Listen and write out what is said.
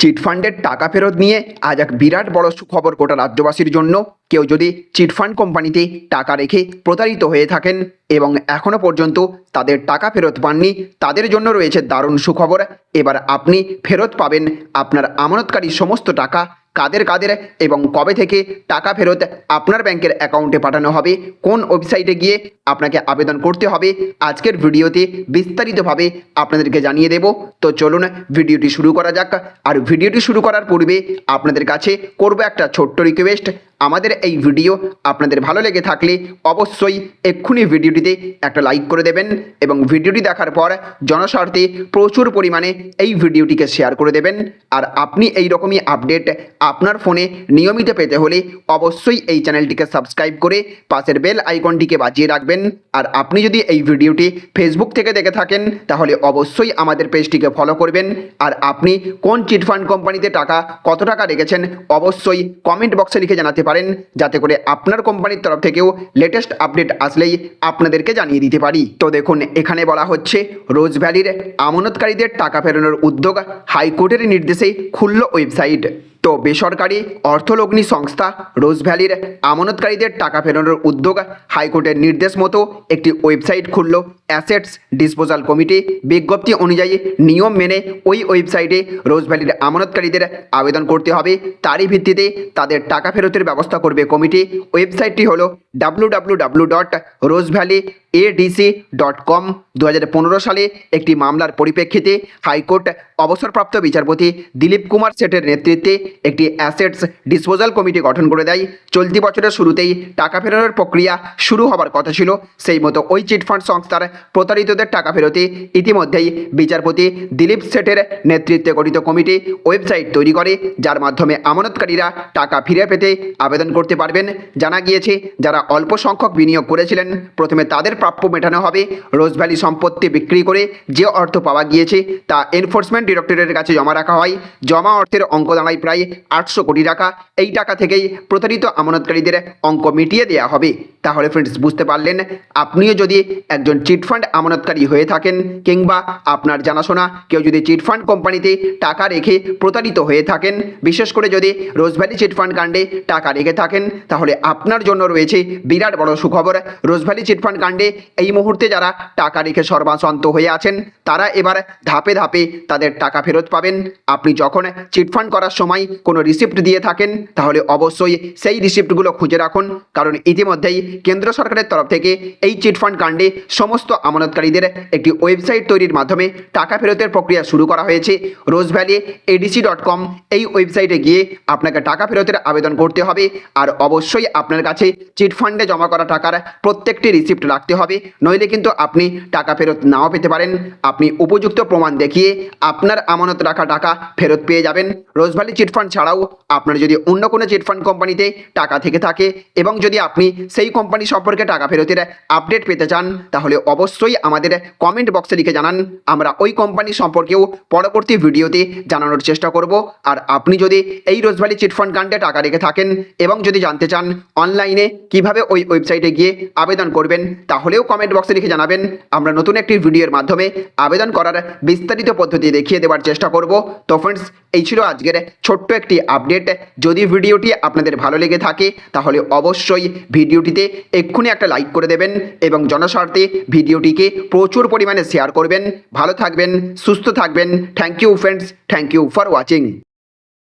চিটফান্ডের টাকা ফেরত নিয়ে আজ এক বিরাট বড় সুখবর গোটা রাজ্যবাসীর জন্য। কেউ যদি চিটফান্ড কোম্পানিতে টাকা রেখে প্রতারিত হয়ে থাকেন এবং এখনও পর্যন্ত তাদের টাকা ফেরত পাননি, তাদের জন্য রয়েছে দারুণ সুখবর। এবার আপনি ফেরত পাবেন আপনার আমানতকারী সমস্ত টাকা কাদের কাদের এবং কবে থেকে টাকা ফেরত আপনার ব্যাংকের অ্যাকাউন্টে পাঠানো হবে, কোন ওয়েবসাইটে গিয়ে আপনাকে আবেদন করতে হবে, আজকের ভিডিওতে বিস্তারিতভাবে আপনাদেরকে জানিয়ে দেব। তো চলুন ভিডিওটি শুরু করা যাক। আর ভিডিওটি শুরু করার পূর্বে আপনাদের কাছে করব একটা ছোট্ট রিকোয়েস্ট আমাদের এই ভিডিও আপনাদের ভালো লেগে থাকলে অবশ্যই এক্ষুনি ভিডিওটিতে একটা লাইক করে দেবেন এবং ভিডিওটি দেখার পর জনস্বার্থে প্রচুর পরিমাণে এই ভিডিওটিকে শেয়ার করে দেবেন। আর আপনি এই রকমই আপডেট আপনার ফোনে নিয়মিত পেতে হলে অবশ্যই এই চ্যানেলটিকে সাবস্ক্রাইব করে পাশের বেল আইকনটিকে বাজিয়ে রাখবেন। আর আপনি যদি এই ভিডিওটি ফেসবুক থেকে দেখে থাকেন, তাহলে অবশ্যই আমাদের পেজটিকে ফলো করবেন। আর আপনি কোন চিটফান্ড কোম্পানিতে টাকা কত টাকা রেখেছেন, অবশ্যই কমেন্ট বক্সে লিখে জানাতে পারেন যাতে করে আপনার কোম্পানির তরফ থেকেও লেটেস্ট আপডেট আসলেই আপনাদেরকে জানিয়ে দিতে পারি। তো দেখুন, এখানে বলা হচ্ছে, রোজ ভ্যালির আমানতকারীদের টাকা ফেরানোর উদ্যোগ হাইকোর্টের নির্দেশে খুলল ওয়েবসাইট। তো বেসরকারি অর্থলগ্নি সংস্থা রোজ ভ্যালির আমানতকারীদের টাকা ফেরানোর উদ্যোগ হাইকোর্টের নির্দেশ মতো একটি ওয়েবসাইট খুলল। অ্যাসেটস ডিসপোজাল কমিটি বিজ্ঞপ্তি অনুযায়ী নিয়ম মেনে ওই ওয়েবসাইটে রোজ ভ্যালির আমানতকারীদের আবেদন করতে হবে। তারই ভিত্তিতে তাদের টাকা ফেরতের ব্যবস্থা করবে কমিটি। ওয়েবসাইটটি হল W W W dot Rose Valley ADC dot com দু হাজার পনেরো সালে একটি মামলার পরিপ্রেক্ষিতে হাইকোর্ট অবসরপ্রাপ্ত বিচারপতি দিলীপ কুমার সেটের নেতৃত্বে একটি অ্যাসেটস ডিসপোজাল কমিটি গঠন করে দেয়। চলতি বছরের শুরুতেই টাকা ফেরানোর প্রক্রিয়া শুরু হবার কথা ছিল। সেই মতো ওই চিটফান্ড সংস্থার প্রতারিতদের টাকা ফেরতে। ইতিমধ্যেই বিচারপতি দিলীপ সেটের নেতৃত্বে গঠিত কমিটি ওয়েবসাইট তৈরি করে, যার মাধ্যমে আমানতকারীরা টাকা ফিরে পেতে আবেদন করতে পারবেন। জানা গিয়েছে, যারা অল্প সংখ্যক বিনিয়োগ করেছিলেন, প্রথমে তাদের প্রাপ্য মেটানো হবে। রোজভ্যালি সম্পত্তি বিক্রি করে যে অর্থ পাওয়া গিয়েছে, তা এনফোর্সমেন্ট ডিরেক্টরেটের কাছে জমা রাখা হয়। জমা অর্থের অঙ্ক দাঁড়ায় প্রায় আটশো কোটি টাকা। এই টাকা থেকেই প্রতারিত আমানতকারীদের অঙ্ক মিটিয়ে দেওয়া হবে। তাহলে ফ্রেন্ডস বুঝতে পারলেন, আপনিও যদি একজন চিটফান্ড আমানতকারী হয়ে থাকেন কিংবা আপনার জানাশোনা কেউ যদি চিটফান্ড কোম্পানিতে টাকা রেখে প্রতারিত হয়ে থাকেন, বিশেষ করে যদি রোজভ্যালি চিটফান্ড কাণ্ডে টাকা রেখে থাকেন, তাহলে আপনার জন্য রয়েছে বিরাট বড় সুখবর। রোজভ্যালি চিটফান্ড কাণ্ডে এই মুহূর্তে যারা টাকা রেখে সর্বাসন্ত হয়ে আছেন, তারা এবার ধাপে ধাপে তাদের টাকা ফেরত পাবেন। আপনি যখন চিটফান্ড করার সময় কোনো রিসিপ্ট দিয়ে থাকেন, তাহলে অবশ্যই সেই রিসিপ্টগুলো খুঁজে রাখুন, কারণ ইতিমধ্যেই কেন্দ্র সরকারের তরফ থেকে এই চিটফান্ড কাণ্ডে সমস্ত আমানতকারীদের একটি ওয়েবসাইট তৈরির মাধ্যমে টাকা ফেরতের প্রক্রিয়া শুরু করা হয়েছে। Rose Valley ADC dot com এই ওয়েবসাইটে গিয়ে আপনাকে টাকা ফেরতের আবেদন করতে হবে আর অবশ্যই আপনার কাছে চিটফান্ডে জমা করা টাকার প্রত্যেকটি রিসিপ্ট রাখতে হবে। নইলে কিন্তু আপনি টাকা ফেরত নাও পেতে পারেন। আপনি উপযুক্ত প্রমাণ দেখিয়ে আপনার আমানত রাখা টাকা ফেরত পেয়ে যাবেন। রোজ রোজভ্যালি চিটফান্ড ছাড়াও আপনার যদি অন্য কোনো চিটফান্ড কোম্পানিতে টাকা থেকে থাকে এবং যদি আপনি সেই কোম্পানি সম্পর্কে টাকা ফেরতের আপডেট পেতে চান, তাহলে অবশ্যই আমাদের কমেন্ট বক্সে লিখে জানান। আমরা ওই কোম্পানি সম্পর্কেও পরবর্তী ভিডিওতে জানানোর চেষ্টা করব। আর আপনি যদি এই রোজভ্যালি চিটফান্ড কাণ্ডে টাকা রেখে থাকেন এবং যদি জানতে চান অনলাইনে কীভাবে ওই ওয়েবসাইটে গিয়ে আবেদন করবেন, তাহলেও কমেন্ট বক্সে লিখে জানাবেন। আমরা নতুন একটি ভিডিওর মাধ্যমে আবেদন করার বিস্তারিত পদ্ধতি দেখিয়ে দেওয়ার চেষ্টা করব। তো ফ্রেন্ডস এই ছিল আজকের ছোট্ট একটি আপডেট যদি ভিডিওটি আপনাদের ভালো লেগে থাকে, তাহলে অবশ্যই ভিডিওটিতে এক্ষুনি একটা লাইক করে দেবেন এবং জনস্বার্থে ভিডিওটিকে প্রচুর পরিমাণে শেয়ার করবেন। ভালো থাকবেন, সুস্থ থাকবেন। Thank you friends thank you for watching